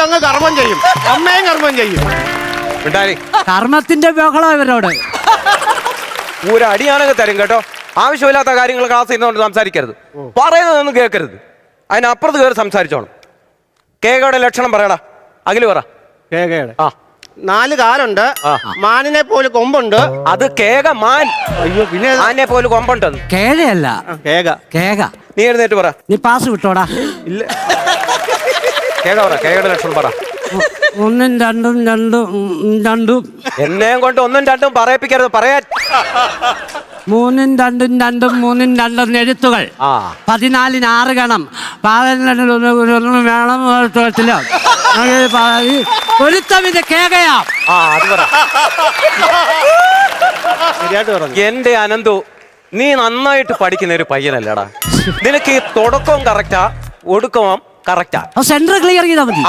അങ്ങ് കർമ്മം ചെയ്യും. അമ്മയും കർമ്മം ചെയ്യും. വിട്ടാരി കർമ്മത്തിന്റെ ബഹളം ഇവരോട്. ഒരു അടിയാണെങ്കിൽ തരും കേട്ടോ. ആവശ്യമില്ലാത്ത കാര്യങ്ങൾ ക്ലാസ് ചെയ്യുന്നതുകൊണ്ട് സംസാരിക്കരുത്. പറയുന്നതൊന്നും കേൾക്കരുത്. അതിനപ്പുറത്ത് കയറി സംസാരിച്ചോണം. കേകയുടെ ലക്ഷണം പറയടാ. അഖിൽ പറ. കേകയുടെ? ആ. നാല് കാലുണ്ട്. മാനിനെ പോലെ കൊമ്പുണ്ട്. അത് കേക മാൻ. അയ്യോ പിന്നെ മാനിനെ ആനെ പോലെ കൊമ്പുണ്ട് കേഴയല്ല കേക. കേക. നീ എഴുന്നേറ്റ് പറ. നീ പാസ് വിട്ടോടാ. ഇല്ല. കേക പറ കേകയുടെ ലക്ഷണം പറ. ഒന്നും രണ്ടും രണ്ടും രണ്ടും. എന്നെയും കൊണ്ട് ഒന്നും രണ്ടും പറയിപ്പിക്കരുത് പറയാൻ. മൂന്നും രണ്ടും രണ്ടും മൂന്നും രണ്ടും എഴുത്തുകൾ. ആ. പതിനാലിന് ആറ് ഗണം. പതിനെട്ടിന് ഒന്ന് ഒന്ന് വേണം തൊഴത്തില്ല ഒരുത്തമിന്റെ കേകയാ. ആ അത് പറ. ശരിയായിട്ട് പറഞ്ഞു. എന്റെ അനന്തു നീ നന്നായിട്ട് പഠിക്കുന്ന ഒരു പയ്യനല്ലേടാ. നിനക്ക് ഈ തുടക്കവും കറക്റ്റാ ഒടുക്കവും കറക്റ്റാ. സെന്റർ ക്ലിയർ ചെയ്താൽ മതി.